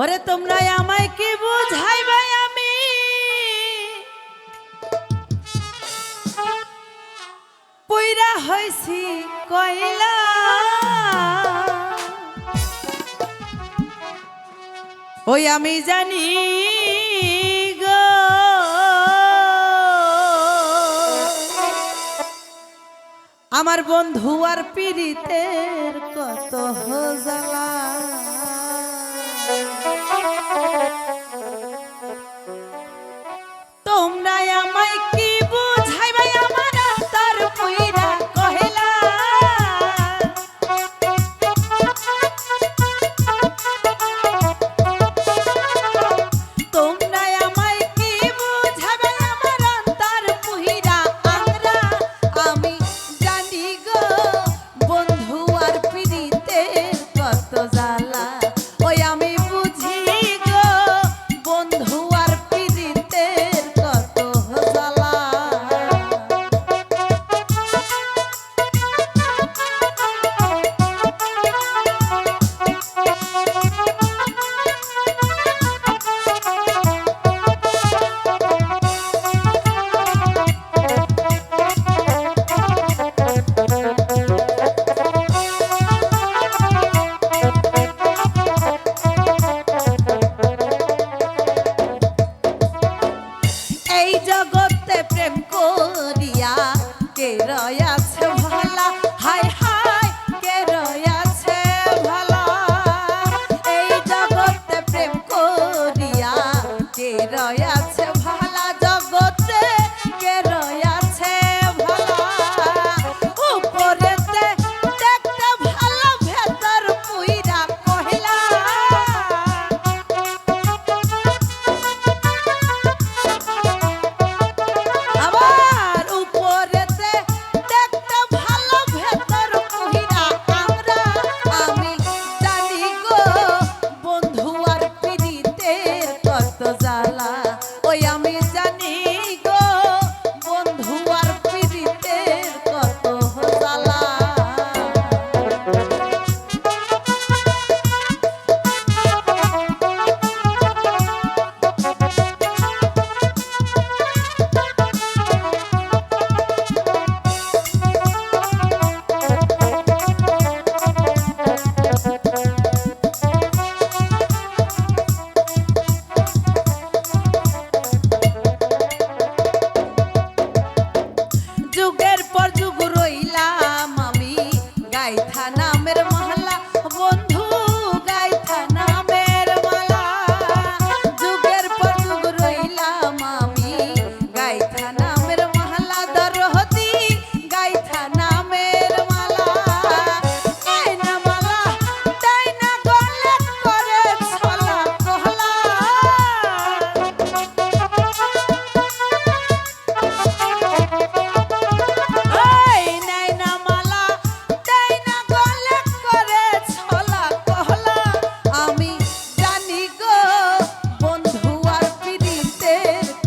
ওরে তোমরা আমায় কি বুঝাইবে আমি? পুইরা হইছি কইলা। ওই আমি জানি গো। আমার বন্ধু আর পীড়িতের কত জ্বালা। Thank you.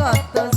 hatta